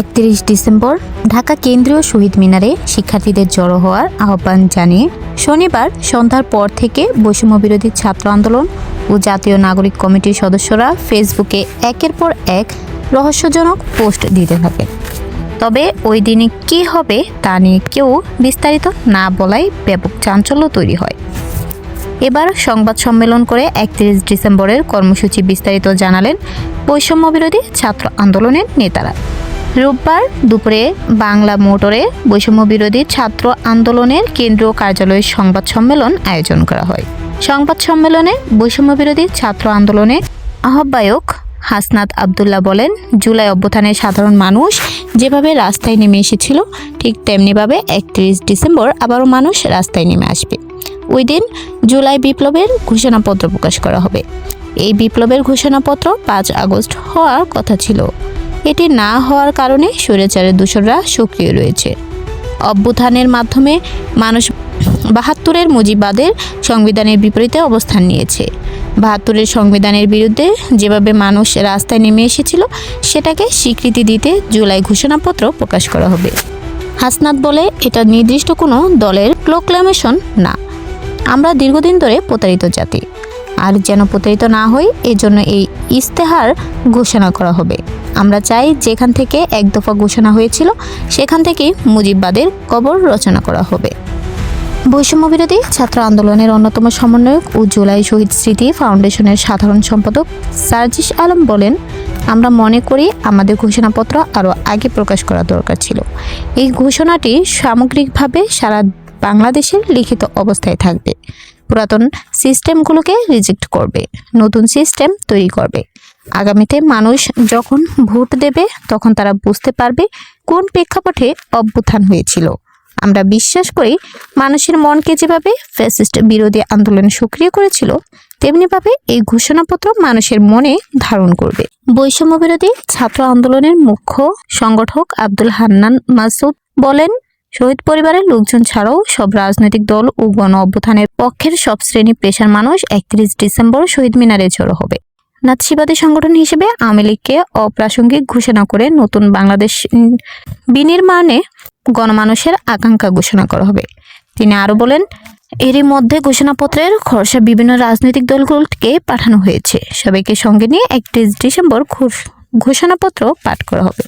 একত্রিশ ডিসেম্বর, ঢাকা কেন্দ্রীয় শহীদ মিনারে শিক্ষার্থীদের জড়ো হওয়ার আহ্বান জানিয়ে শনিবার সন্ধ্যার পর থেকে বৈষম্য বিরোধী ছাত্র আন্দোলন ও জাতীয় নাগরিক কমিটির সদস্যরা ফেসবুকে একের পর এক রহস্যজনক পোস্ট দিতে থাকে। তবে ওই দিনে কী হবে তা নিয়ে কেউ বিস্তারিত না বলাই ব্যাপক চাঞ্চল্য তৈরি হয়। এবার সংবাদ সম্মেলন করে একত্রিশ ডিসেম্বরের কর্মসূচি বিস্তারিত জানালেন বৈষম্য বিরোধী ছাত্র আন্দোলনের নেতারা। রোববার দুপুরে বাংলা মোটরে বৈষম্য বিরোধী ছাত্র আন্দোলনের কেন্দ্রীয় কার্যালয়ে সংবাদ সম্মেলন আয়োজন করা হয়। সংবাদ সম্মেলনে বৈষম্য বিরোধী ছাত্র আন্দোলনে আহ্বায়ক হাসনাত আবদুল্লাহ বলেন, জুলাই অভ্যুত্থানে সাধারণ মানুষ যেভাবে রাস্তায় নেমে এসেছিল, ঠিক তেমনিভাবে একত্রিশ ডিসেম্বর আবারও মানুষ রাস্তায় নেমে আসবে। ওই দিন জুলাই বিপ্লবের ঘোষণাপত্র প্রকাশ করা হবে। এই বিপ্লবের ঘোষণাপত্র পাঁচ আগস্ট হওয়ার কথা ছিল। এটি না হওয়ার কারণে স্বৈরাচারের দূষণরা সক্রিয় রয়েছে। অভ্যুত্থানের মাধ্যমে মানুষ বাহাত্তরের মুজিবাদের সংবিধানের বিপরীতে অবস্থান নিয়েছে। বাহাত্তরের সংবিধানের বিরুদ্ধে যেভাবে মানুষ রাস্তায় নেমে এসেছিল, সেটাকে স্বীকৃতি দিতে জুলাই ঘোষণাপত্র প্রকাশ করা হবে। হাসনাত বলে, এটা নির্দিষ্ট কোনো দলের প্রোক্লামেশন না। আমরা দীর্ঘদিন ধরে প্রতারিত জাতি। আর যেন প্রতারিত না হই, এজন্য এই ইস্তেহার ঘোষণা করা হবে। আমরা চাই যেখান থেকে এক দফা ঘোষণা হয়েছিল, সেখান থেকেই মুজিববাদের কবর রচনা করা হবে। বৈষম্য বিরোধী ছাত্র আন্দোলনের অন্যতম সমন্বয়ক ও জুলাই শহীদ স্মৃতি ফাউন্ডেশনের সাধারণ সম্পাদক সার্জিস আলম বলেন, আমরা মনে করি আমাদের ঘোষণাপত্র আরও আগে প্রকাশ করা দরকার ছিল। এই ঘোষণাটি সামগ্রিকভাবে সারা বাংলাদেশের লিখিত অবস্থায় থাকবে। পুরাতন সিস্টেমগুলোকে রিজেক্ট করবে, নতুন সিস্টেম তৈরি করবে। আগামীতে মানুষ যখন ভোট দেবে, তখন তারা বুঝতে পারবে কোন প্রেক্ষাপটে অভ্যুত্থান হয়েছিল। আমরা বিশ্বাস করি, মানুষের মনকে যেভাবে ফ্যাসিস্ট বিরোধী আন্দোলন সক্রিয় করেছিল, তেমনিভাবে এই ঘোষণাপত্র মানুষের মনে ধারণ করবে। বৈষম্য বিরোধী ছাত্র আন্দোলনের মুখ্য সংগঠক আব্দুল হান্নান মাসুদ বলেন, শহীদ পরিবারের লোকজন ছাড়াও সব রাজনৈতিক দল ও গণ অভ্যুত্থানের পক্ষের সব শ্রেণি পেশার মানুষ একত্রিশ ডিসেম্বর শহীদ মিনারে জড়ো হবে। নাৎসিবাদী সংগঠন হিসেবে আওয়ামী লীগকে অপ্রাসঙ্গিক ঘোষণা করে নতুন বাংলাদেশ বিনির্মাণে গণমানুষের আকাঙ্ক্ষা ঘোষণা করা হবে। তিনি আরও বলেন, এরই মধ্যে ঘোষণাপত্রের খরচা বিভিন্ন রাজনৈতিক দলগুলোকে পাঠানো হয়েছে। সবাইকে সঙ্গে নিয়ে একত্রিশ ডিসেম্বর ঘোষ- ঘোষণাপত্র পাঠ করা হবে।